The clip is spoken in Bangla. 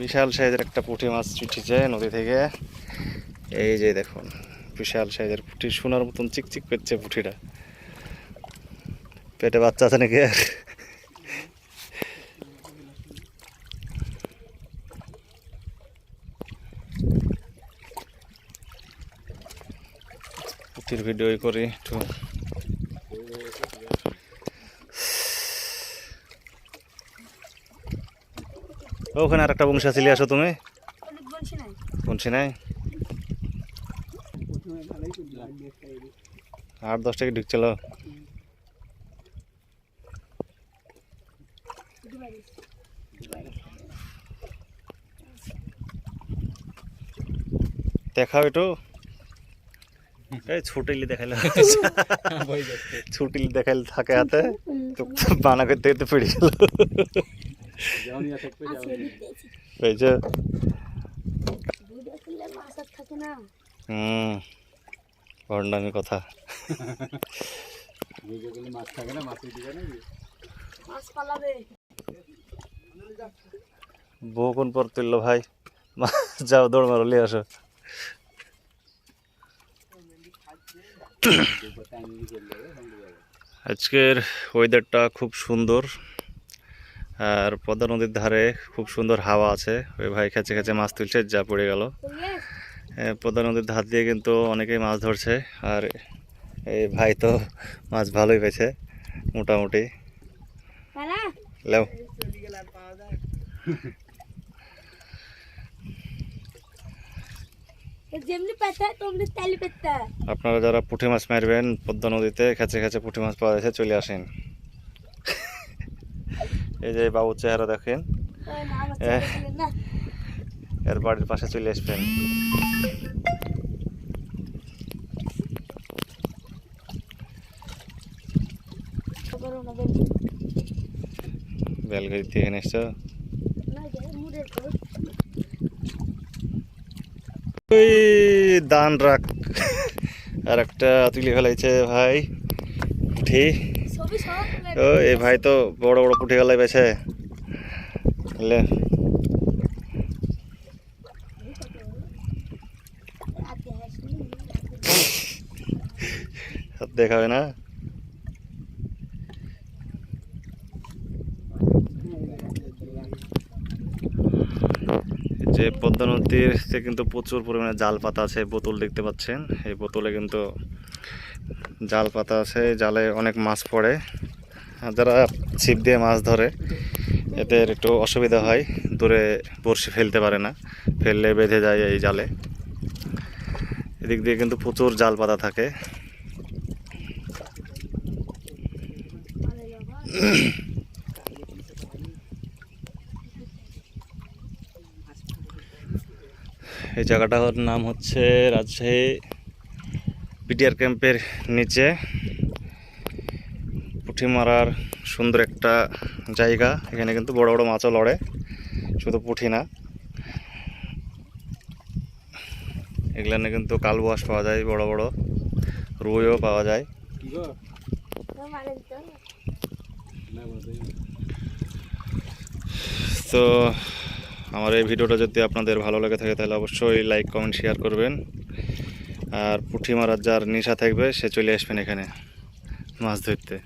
বিশাল সাইজের একটা পুঁটি মাছ উঠেছে নদী থেকে। এই যে দেখুন, বিশাল সাইজের পুঁটি, সোনার মতন চিকচিক করছে পুঁটিটা। পেটে বাচ্চা আছে নাকি আর? ভিডিও করি একটু। ওখানে আর একটা বংশা ছিলে আসো তুমি। বংশী নাই? আট দশ টাকা ঢুকছিল। দেখাও একটু। এই ছুটিলি দেখাইলে ছুটিলি দেখাইলে থাকে হাতে। বানা করতে পড়ে গেল। মাছ থাকে না হুম কথা মাছ পালাবে বউ কোন পর তুললো ভাই মা, যাও দৌড় মারো লিয়ে আসো আজকের ওয়েদারটা খুব সুন্দর আর পদ্মা নদীর ধারে খুব সুন্দর হাওয়া আছে। ওই ভাই খেঁচে খেঁচে মাছ তুলছে যা পড়ে গেল। পদ্মা নদীর ধার দিয়ে কিন্তু অনেকেই মাছ ধরছে। আর এই ভাই তো মাছ ভালোই পেয়েছে মোটামুটি। আপনারা যারা পুঁটি মাছ মারবেন পদ্মা নদীতে খেঁচে খেঁচে পুঁটি মাছ পাওয়া যাচ্ছে চলে আসেন। এই যে বাবুর চেহারা দেখেন। এর বাড়ির পাশে চলে আসবেন। করো না বেল বেলগাড়ি থেকে এখানে এসছো? ওই দান রাখ। আর একটা তুলে ফেলাইছে ভাই। সব ও এই ভাই তো বড় বড় পুঁটি গেলাই রাতে হাসি দেখাবে না? যে পদ্মা নদীতে কিন্তু প্রচুর পরিমাণে জাল পাতা আছে বোতল দেখতে পাচ্ছেন। এই বোতলে কিন্তু জাল পাতা আছে, জালে অনেক মাছ পড়ে। যারা ছিপ দিয়ে মাছ ধরে, এদের একটু অসুবিধা হয়। দূরে বড়শি ফেলতে পারে না। ফেললে বেঁধে যায় এই জালে। এদিক দিয়ে কিন্তু প্রচুর জাল পাতা থাকে। এই জায়গাটার নাম হচ্ছে রাজশাহী পিটিআর ক্যাম্পের নিচে। পুঁটি মারার সুন্দর একটা জায়গা। এখানে কিন্তু বড় বড় মাছও লড়ে, শুধু পুঁটি না। এগুলানে কিন্তু কালবোয়াস পাওয়া যায়, বড় বড়। রুইও পাওয়া যায়। তো তো আমার এই ভিডিওটা যদি আপনাদের ভালো লেগে থাকে, তাহলে অবশ্যই লাইক কমেন্ট শেয়ার করবেন। আর পুঁটি মারার যার নেশা থাকবে, সে চলে আসবেন এখানে মাছ ধরতে।